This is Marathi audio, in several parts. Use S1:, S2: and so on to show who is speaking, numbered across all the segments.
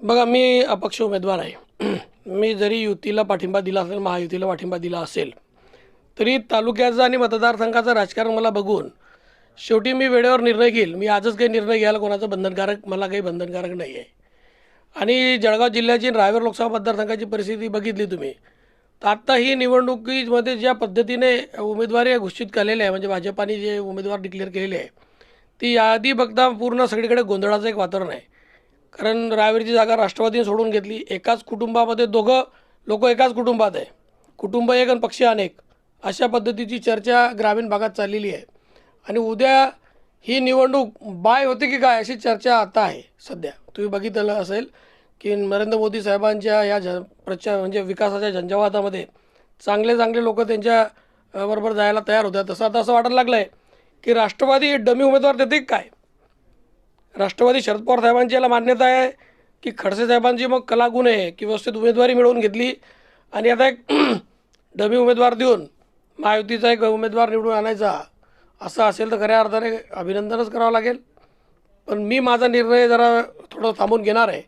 S1: बघा मी अपक्ष उमेदवार आहे. मी जरी युतीला पाठिंबा दिला असेल महायुतीला पाठिंबा दिला असेल तरी तालुक्याचं आणि मतदारसंघाचं राजकारण मला बघून शेवटी मी वेळेवर निर्णय घेईल. मी आजच काही निर्णय घ्यायला कोणाचं बंधनकारक मला काही बंधनकारक नाही आहे. आणि जळगाव जिल्ह्याची रायगड लोकसभा मतदारसंघाची परिस्थिती बघितली तुम्ही तर आत्ता ही निवडणुकीमध्ये ज्या पद्धतीने उमेदवारी घोषित केलेल्या आहे म्हणजे भाजपाने जे उमेदवार डिक्लेअर केलेले आहे ती यादी बघता पूर्ण सगळीकडे गोंधळाचं एक वातावरण आहे. कारण रावेरची जागा राष्ट्रवादीने सोडून घेतली. एकाच कुटुंबामध्ये दोघं लोक एकाच कुटुंबात आहे. कुटुंब एक आणि पक्षी अनेक. अशा पद्धतीची चर्चा ग्रामीण भागात चाललेली आहे. आणि उद्या ही निवडणूक बाय होते की काय अशी चर्चा आता आहे सध्या. तुम्ही बघितलं असेल की नरेंद्र मोदी साहेबांच्या या झ प्रचार म्हणजे विकासाच्या झंझावातामध्ये चांगले चांगले लोक त्यांच्या बरोबर जायला तयार होतात तसं आता असं वाटायला लागलं आहे की राष्ट्रवादी डमी उमेदवार देते काय? राष्ट्रवादी शरद पवार साहेबांची याला मान्यता आहे की खडसे साहेबांची मग कलागुण आहे की व्यवस्थित उमेदवारी मिळवून घेतली. आणि आता एक डमी उमेदवार देऊन महायुतीचा एक उमेदवार निवडून आणायचा असं असेल तर खऱ्या अर्थाने अभिनंदनच करावं लागेल. पण मी माझा निर्णय जरा थोडं थांबून घेणार आहे.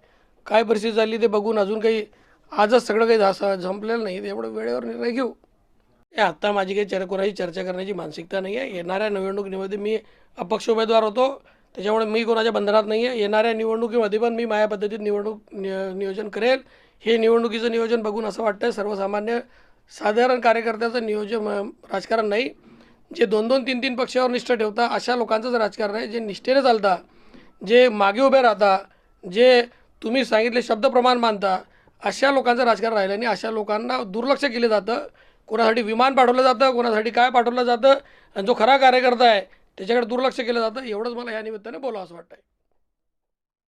S1: काय परिस्थिती झाली ते बघून अजून काही आजच सगळं काही झा झंपलेलं नाही. तेवढं वेळेवर निर्णय घेऊ. हे आत्ता माझी काही चर कोणाची चर्चा करण्याची मानसिकता नाही आहे. येणाऱ्या निवडणुकीमध्ये मी अपक्ष उमेदवार होतो. त्याच्यामुळे मी कोणाच्या बंधनात नाही आहे येणाऱ्या निवडणुकीमध्ये पण मी माझ्या पद्धतीत निवडणूक नि- नियोजन करेल. हे निवडणुकीचं नियोजन बघून असं वाटतं आहे सर्वसामान्य साधारण कार्यकर्त्याचं नियोजन राजकारण नाही. जे दोन दोन तीन तीन पक्षावर निष्ठा ठेवता अशा लोकांचंच राजकारण आहे. जे निष्ठेने चालता जे मागे उभे राहता जे तुम्ही सांगितले शब्दप्रमाण मानता अशा लोकांचं राजकारण राहिलं आणि अशा लोकांना दुर्लक्ष केलं जातं. कोणासाठी विमान पाठवलं जातं कोणासाठी काय पाठवलं जातं आणि जो खरा कार्यकर्ता आहे त्याच्याकडे दुर्लक्ष केलं जातं. एवढंच मला या निमित्ताने बोलावं असं वाटतं